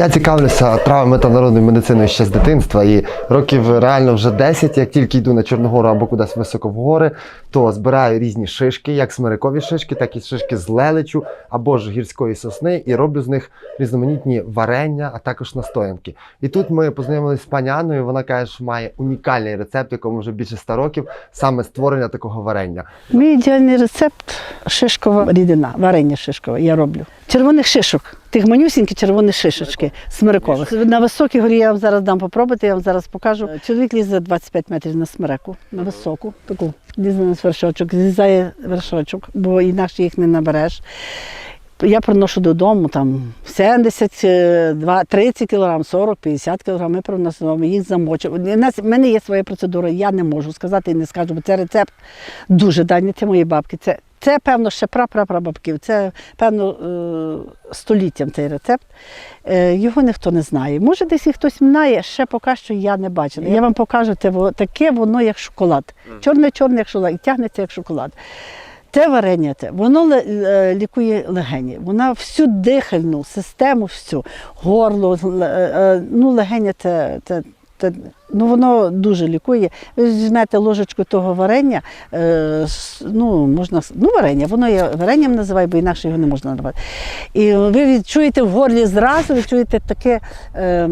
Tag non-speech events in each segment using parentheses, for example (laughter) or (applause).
Я цікавлюся травами та народною медициною ще з дитинства, і років реально вже 10, як тільки йду на Чорногору або кудись високо в гори, то збираю різні шишки, як смирикові шишки, так і шишки з лелечу або ж гірської сосни, і роблю з них різноманітні варення, а також настоянки. І тут ми познайомилися з пані Анною. Вона каже, що має унікальний рецепт, якому вже більше 100 років, саме створення такого варення. Мій ідеальний рецепт шишкова рідина, варення шишкове я роблю. Червоних шишок, тих манюсінькі червоні шишечки смирикових. На високій горі я вам зараз дам попробувати, я вам зараз покажу. Чоловік лізе 25 метрів на смиреку, на високу, таку лізе на вершочок, злізає вершочок, бо інакше їх не набереш. Я приношу додому там 70, е, два- 30 кг, 40, 50 кг, ми приносимо, їх замочимо. У нас в мене є своя процедура, я не можу сказати і не скажу, бо це рецепт дуже давній, це моєї бабки. Це, це певно, ще прапрапрабабків, це певно е, століттям цей рецепт. Е, його ніхто не знає. Може, десь і хтось знає, ще поки що я не бачила. Я вам покажу, таке воно як шоколад. Чорне-чорне, як шоколад, і тягнеться як шоколад. Те варення, те, воно лікує легені, вона всю дихальну систему, всю, горло, е, ну, легеня, це, це, це, ну, воно дуже лікує. Ви візьмете ложечку того варення, е, ну, можна, ну, варення, воно я варенням називаю, бо інакше його не можна називати. І ви відчуєте в горлі зразу, ви чуєте таке е,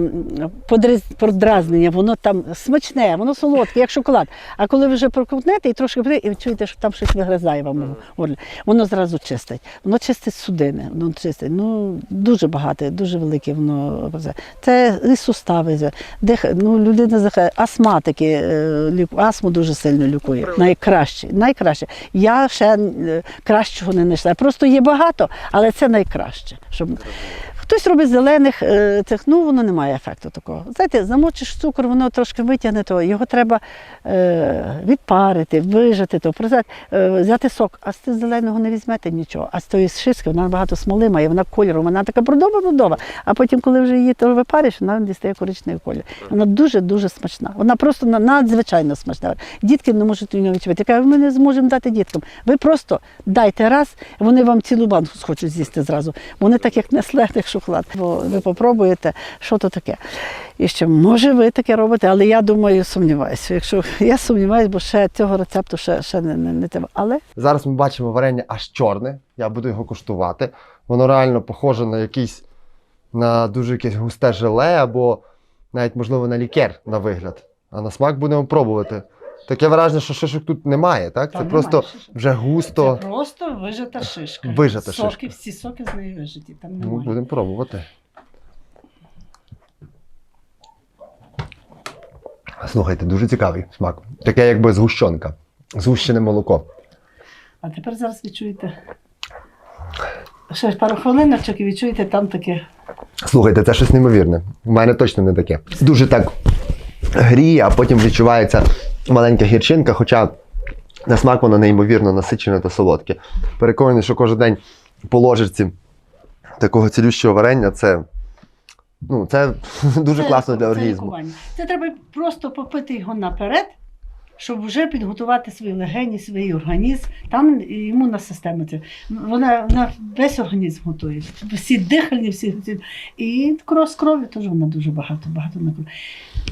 подразнення, воно там смачне, воно солодке, як шоколад. А коли ви вже прокрутнете і трошки буде, і ви чуєте, що там щось вигризає вам в горлі, воно зразу чистить. Воно чистить судини, воно чистить. Ну, дуже багато, дуже велике воно. це. І сустави, дих, ну, людина астматики, е, астму дуже сильно лікує. Найкраще, найкраще. Я ще е, кращого не знайшла. Просто є багато, але це найкраще. Щоб... Хтось робить зелених е, цих, ну воно не має ефекту такого. Знаєте, замочиш цукор, воно трошки витягне то, його треба е, відпарити, вижати, то, е, взяти сок, а з зеленого не візьмете нічого. А з тої шишки вона багато смоли має, вона кольору, вона така брудова-брудова. А потім, коли вже її то випариш, вона дістає коричневий колір. Вона дуже-дуже смачна. Вона просто надзвичайно смачна. Дітки не можуть її відчувати. Я кажу, ми не зможемо дати діткам. Ви просто дайте раз, вони вам цілу банку схочуть з'їсти зразу. Вони так як несле, як шоколад. Бо ви попробуєте, що то таке. І ще, може, ви таке робите, але я думаю, сумніваюся. Якщо я сумніваюся, бо ще цього рецепту ще, ще не, не, не треба. Але Зараз ми бачимо варення аж чорне. Я буду його куштувати. Воно реально похоже на якийсь на дуже якесь густе желе або навіть, можливо, на лікер на вигляд. А на смак будемо пробувати. Таке враження, що шишок тут немає, так? Це Там просто шишок. вже густо. Це просто вижата шишка. Вижата соки, шишка. Всі соки з неї вижаті. Там Ну, будемо пробувати. Слухайте, дуже цікавий смак. Таке якби згущенка. Згущене молоко. А тепер зараз відчуєте. Ще пару хвилиночок і відчуєте там таке. Слухайте, це щось неймовірне. У мене точно не таке. Дуже так гріє, а потім відчувається маленька гірчинка, хоча на смак воно неймовірно насичене та солодке. Переконаний, що кожен день по ложечці такого цілющого варення це, ну, це (laughs) дуже Це- класно для це організму. лікування. Це треба просто попити його наперед, щоб вже підготувати свої легені, свій організм. Там імунна система. Це. Вона, вона весь організм готує. Всі дихальні, всі. всі- І кров з крові теж вона дуже багато, багато на кров.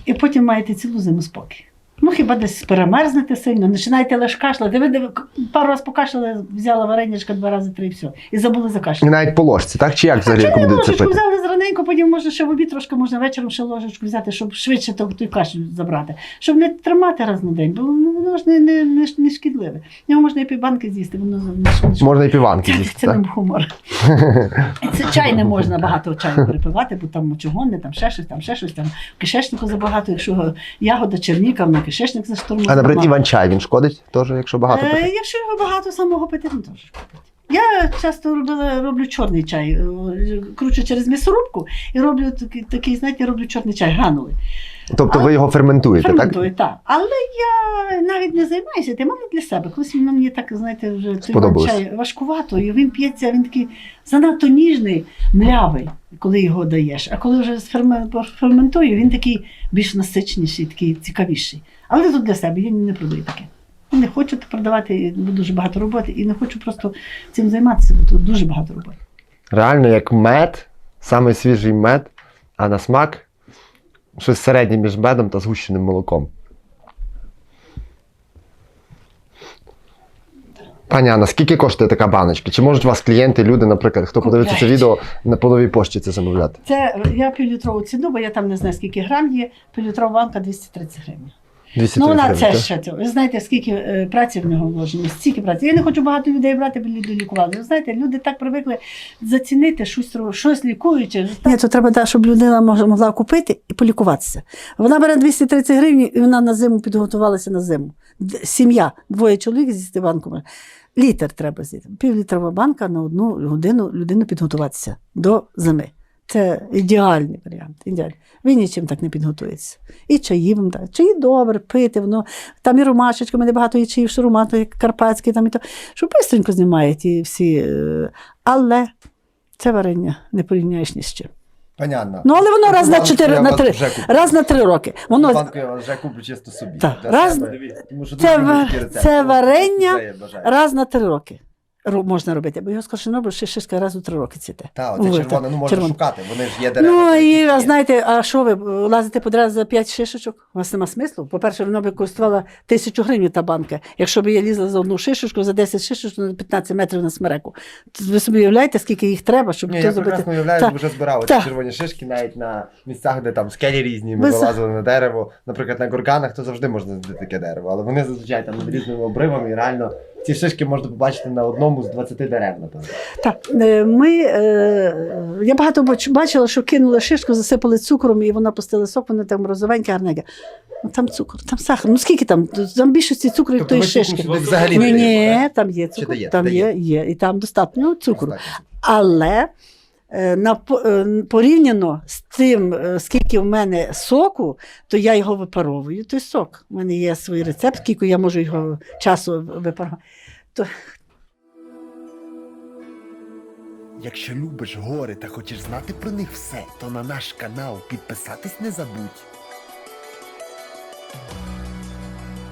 І потім маєте цілу зиму спокій. Ну, хіба десь перемерзнете сильно, починаєте лише кашляти. Ви пару разів покашляли, взяла варенячка два рази, три і все. І забули І навіть по ложці, так? Чи як взагалі Чому не ложечку пити? взяли зраненько, потім можна ще в обід трошки, можна вечором ще ложечку взяти, щоб швидше ту, ту кашу забрати. Щоб не тримати раз на день, бо ну, воно ж не, не, не, не шкідливе. Його можна і півбанки з'їсти, воно не шкодить. Можна і піванки Це, з'їсти, це так? не гумор. (laughs) Це чай не можна багато чаю припивати, бо там мочогонне, там ще щось, там ще щось, там в кишечнику забагато, якщо ягода черніка, на кишечник заштурмує. А, наприклад, іван-чай він шкодить теж, якщо багато Е, пити? якщо його багато самого пити, він теж шкодить. Я часто робила, роблю чорний чай, е, кручу через м'ясорубку і роблю такий, такий, знаєте, роблю чорний чай, гранули. Тобто ви його ферментуєте, так? Ферментую, так. Але я навіть не займаюся тим, але для себе. Колись він мені так, знаєте, вже той чай важкувато, і він п'ється, він такий занадто ніжний, млявий, коли його даєш. А коли вже ферментую, він такий більш насичніший, такий цікавіший. Але тут для себе я не продаю таке. Не хочу продавати, бо дуже багато роботи, і не хочу просто цим займатися, бо тут дуже багато роботи. Реально, як мед, самий свіжий мед, а на смак щось середнє між медом та згущеним молоком. Пані Анна, скільки коштує така баночка? Чи можуть вас клієнти, люди, наприклад, хто подивиться це відео на половій пошті це замовляти? Це я півлітрову ціну, бо я там не знаю, скільки грам є. Півлітрова банка 230 гривень. 230 Ну, вона це так? ще. це. Ви знаєте, скільки е, праці в нього вложено, стільки праці. Я не хочу багато людей брати, бо люди лікували. Ви знаєте, люди так привикли зацінити щось, щось лікуюче. Ні, то треба, так, щоб людина могла купити і полікуватися. Вона бере 230 гривень, і вона на зиму підготувалася на зиму. Сім'я, двоє чоловік з'їсти банку. Літр треба з'їсти. Півлітрова банка на одну годину людину підготуватися до зими. Це ідеальний варіант. Ідеальний. Він нічим так не підготується. І чаї вам дають. Чаї добре, пити, воно. Там і ромашечка, мене багато є чаїв, що ромато, як карпатський, там і то, що бистренько знімає ті всі. е, Але це варення не порівняєш ні з чим. Пані Анна, Ну, але воно раз на банку чотири, я на вас три, вже куплю. раз на три роки. Воно Банку я вже куплю чисто собі. Так, Для раз- себе. Тому що це дуже ва- люблю такі рецепти. це варення це я бажаю. раз на три роки ро- можна робити. Бо його скорше робиш, ще шишка раз у три роки цвіте. Та, оце червоне, ну можна червоне. шукати, вони ж є дерева. Ну які і є. а знаєте, а що ви лазите подряд за 5 шишечок? У вас нема смислу. По-перше, воно б коштувало тисячу гривень та банка. Якщо б я лізла за одну шишечку, за 10 шишечок на 15 метрів на смереку. Ви собі уявляєте, скільки їх треба, щоб Ні, то я зробити. прекрасно уявляю, Так. вже збирав ці червоні шишки навіть на місцях, де там скелі різні, ми за- вилазили на дерево. Наприклад, на горганах, то завжди можна знайти таке дерево, але вони зазвичай там над різними обривами і реально ці шишки можна побачити на одному з 20 дерев, напевно. Так, е, ми, е, я багато бачила, що кинули шишку, засипали цукром, і вона пустила сок, вона там розовенька, гарненька. Ну, там цукор, там сахар. Ну скільки там? Там більшості цукру, Тобто тої шишки. взагалі Ні, ні, там є цукор, там є, є, і там достатньо цукру. Але порівняно з тим, е, скільки в мене соку, то я його випаровую. Той сок. У мене є свій рецепт, скільки я можу його часу випаровувати. То Якщо любиш гори та хочеш знати про них все, то на наш канал підписатись не забудь.